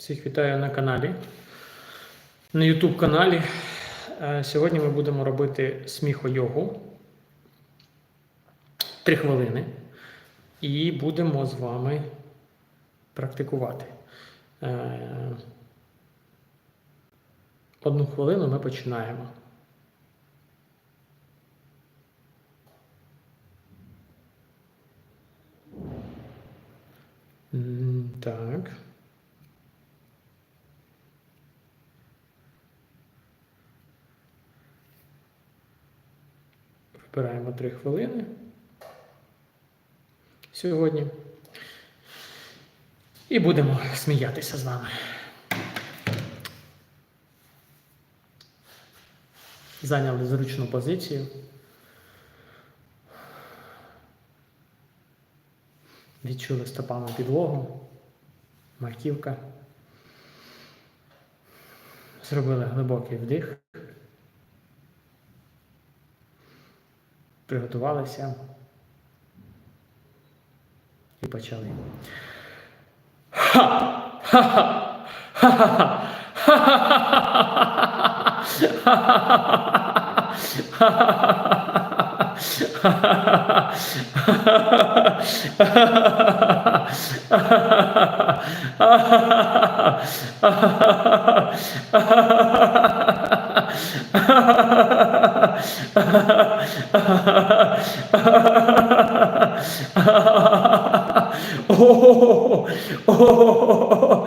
Всіх вітаю на каналі, на YouTube каналі. Е, Сьогодні ми будемо робити сміхойогу. Три хвилини. І будемо з вами практикувати. Е, Одну хвилину ми починаємо. Так. Вибираємо 3 хвилини сьогодні. І будемо сміятися з вами. Зайняли зручну позицію. Відчули стопами підлогу, маківка. Зробили глибокий вдих. Приготувалися і почали. おおお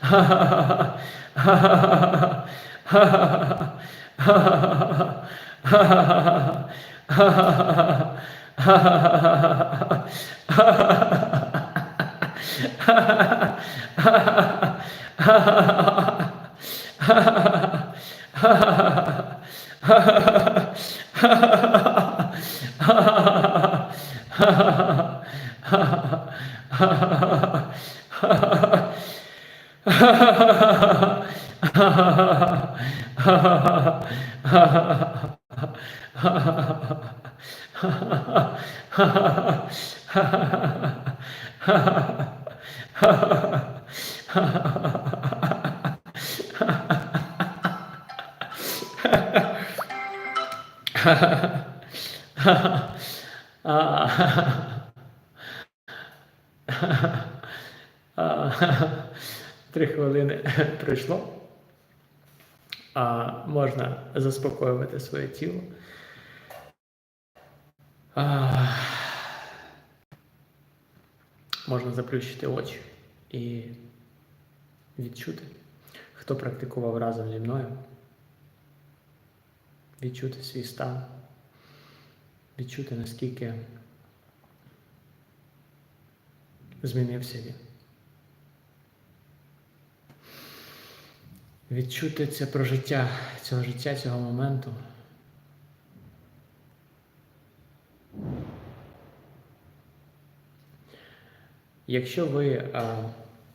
はははははははははああ。Три хвилини пройшло. А, можна заспокоювати своє тіло. А, можна заплющити очі і відчути, хто практикував разом зі мною. Відчути свій стан, відчути, наскільки змінився він. Відчути це прожиття цього життя, цього моменту. Якщо ви а,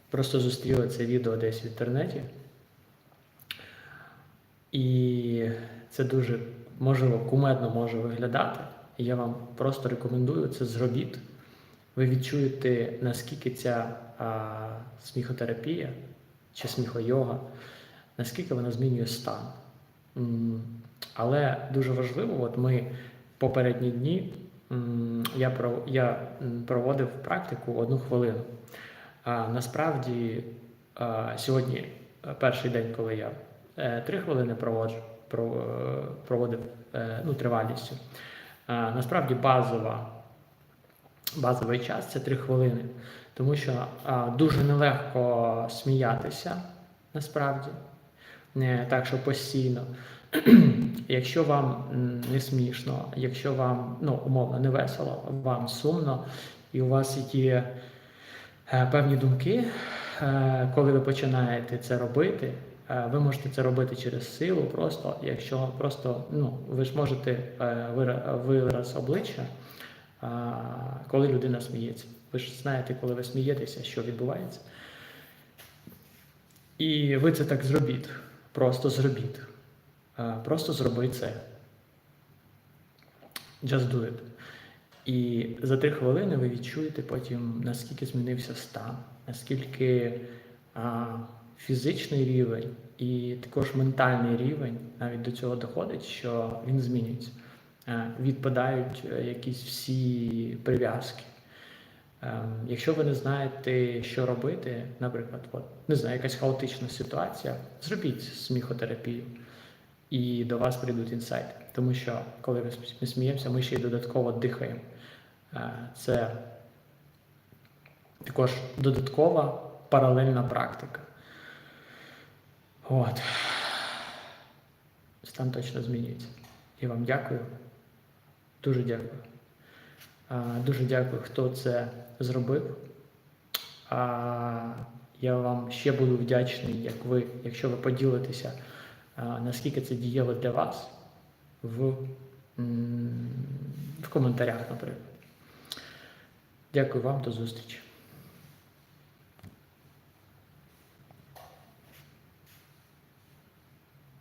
просто зустріли це відео десь в інтернеті, і це дуже можливо кумедно може виглядати, я вам просто рекомендую це зробіть. Ви відчуєте, наскільки ця а, сміхотерапія чи сміхойога, наскільки вона змінює стан. Але дуже важливо, от ми попередні дні я, пров- я проводив практику одну хвилину. А насправді сьогодні е, перший день, коли я е, три хвилини проводжу, е, проводив ну, тривалістю. Насправді базова, базовий час це три хвилини, тому що дуже нелегко сміятися насправді, не так, що постійно. Якщо вам не смішно, якщо вам ну, умовно не весело, вам сумно, і у вас є е, певні думки, е, коли ви починаєте це робити, е, ви можете це робити через силу, просто якщо просто ну, ви ж можете е, вираз обличчя, е, коли людина сміється. Ви ж знаєте, коли ви смієтеся, що відбувається. І ви це так зробіть. Просто зробіть. Е, Просто зроби це. Just do it. І за три хвилини ви відчуєте потім, наскільки змінився стан, наскільки а, фізичний рівень і також ментальний рівень навіть до цього доходить, що він змінюється. Е, Відпадають е, якісь всі прив'язки. Ем, Якщо ви не знаєте, що робити, наприклад, от, не знаю, якась хаотична ситуація, зробіть сміхотерапію, і до вас прийдуть інсайти. Тому що коли ми сміємося, ми ще й додатково дихаємо. Е, Це також додаткова паралельна практика. От. Стан точно змінюється. І вам дякую. Дуже дякую. Дуже дякую, хто це зробив. Я вам ще буду вдячний, як ви, якщо ви поділитеся, наскільки це діяло для вас в, в коментарях, наприклад. Дякую вам, до зустрічі.